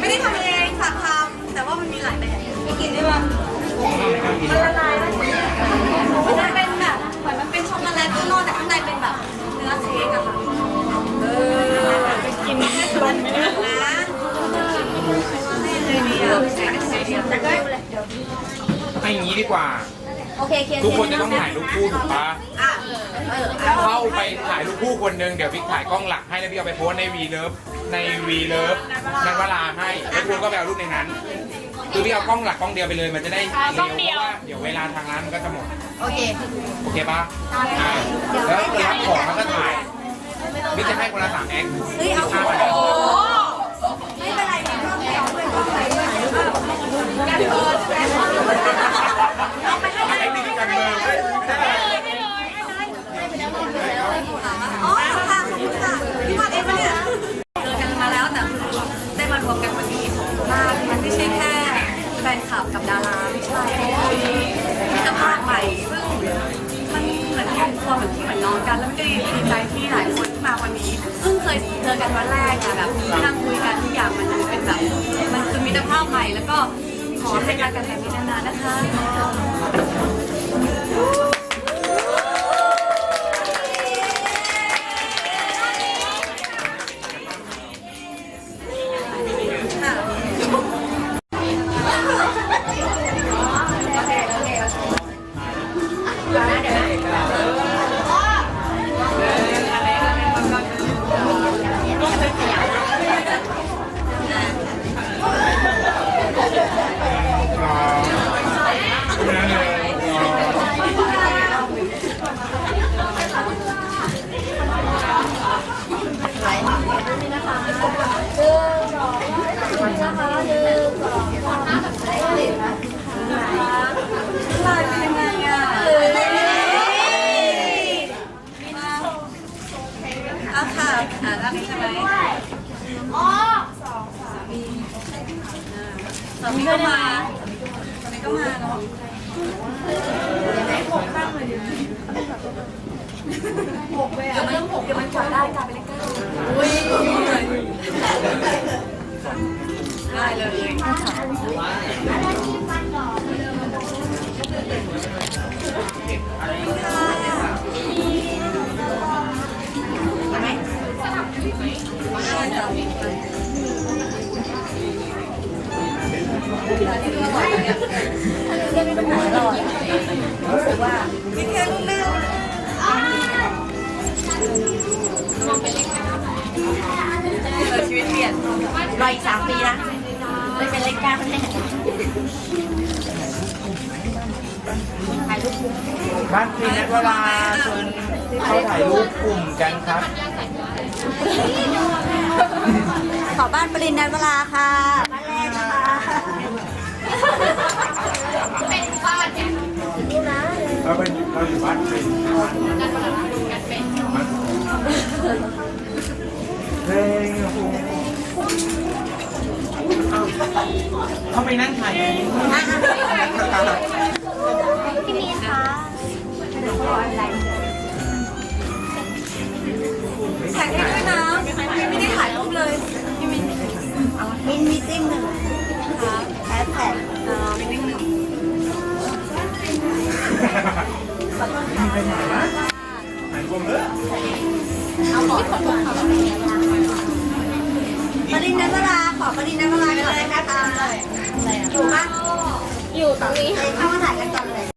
ไม่ได้ทำเองฝากทำแต่ว่ามันมีหลายแบบไม่กินได้ป่ะมันละลายแล้วมันเป็นแบบเหมือนมันเป็นช็อกโกแลตข้างนอกแต่ข้างในเป็นแบบเนื้อเค้กอะค่ะเออไปกินแค่ตัวนี้นะเลยดีอะใช้เดียแต่ก็ให้อย่างนี้ดีกว่า โอเคเคลียร์ทุกคนจะต้องถ่ายรูปคู่ถูกปะอะเข้าไปถ่ายรูปคู่คนหนึ่งเดี๋ยวพี่ถ่ายกล้องหลักให้แล้วพี่เอาไปโพสต์ในวีเลิฟในวีเลิฟนันเวลาให้แล้วคุณก็ไปเอารูปในนั้น คือพี่เอากล้องหลักกล้องเดียวไปเลยมันจะได้เร็วเพราะว่าเดี๋ยวเวลาทางร้านมันก็จะหมด โอเค โอเคปะอ่าแล้วคนรับของมันก็ถ่ายพี่จะให้คนละสามแอค เฮ้ยเอาห้าวันโอ้ไก็ขอให้รักกันแบบนี้นานๆนะคะ รับนี้ใช่ไหมอ๋อสองสามีสามีก็มาสามีก็มาเนาะเดี๋ยวมันเดี๋ยวมันกดได้กลายเป็นเลขเก้าอุ้ยได้เลย มีแค่ลูกแม่เออชีวิตเปลี่ยนรออีกสามปีนะเลยเป็นเลขเก้าแน่ถ่ายรูปบ้านปิงนัดเวลาเชิญเขาถ่ายรูปกลุ่มกันครับ ขอบ้านปรินนันเวลาค่ะ เขาไปนั่งถ่ายอย่างนี้พี่มีคะอะไร ปรินนันเวลาขอปรินนันเวลาไปเลยนะคะถูกปะอยู่ตรงนี้เข้ามาถ่ายกันก่อนเลย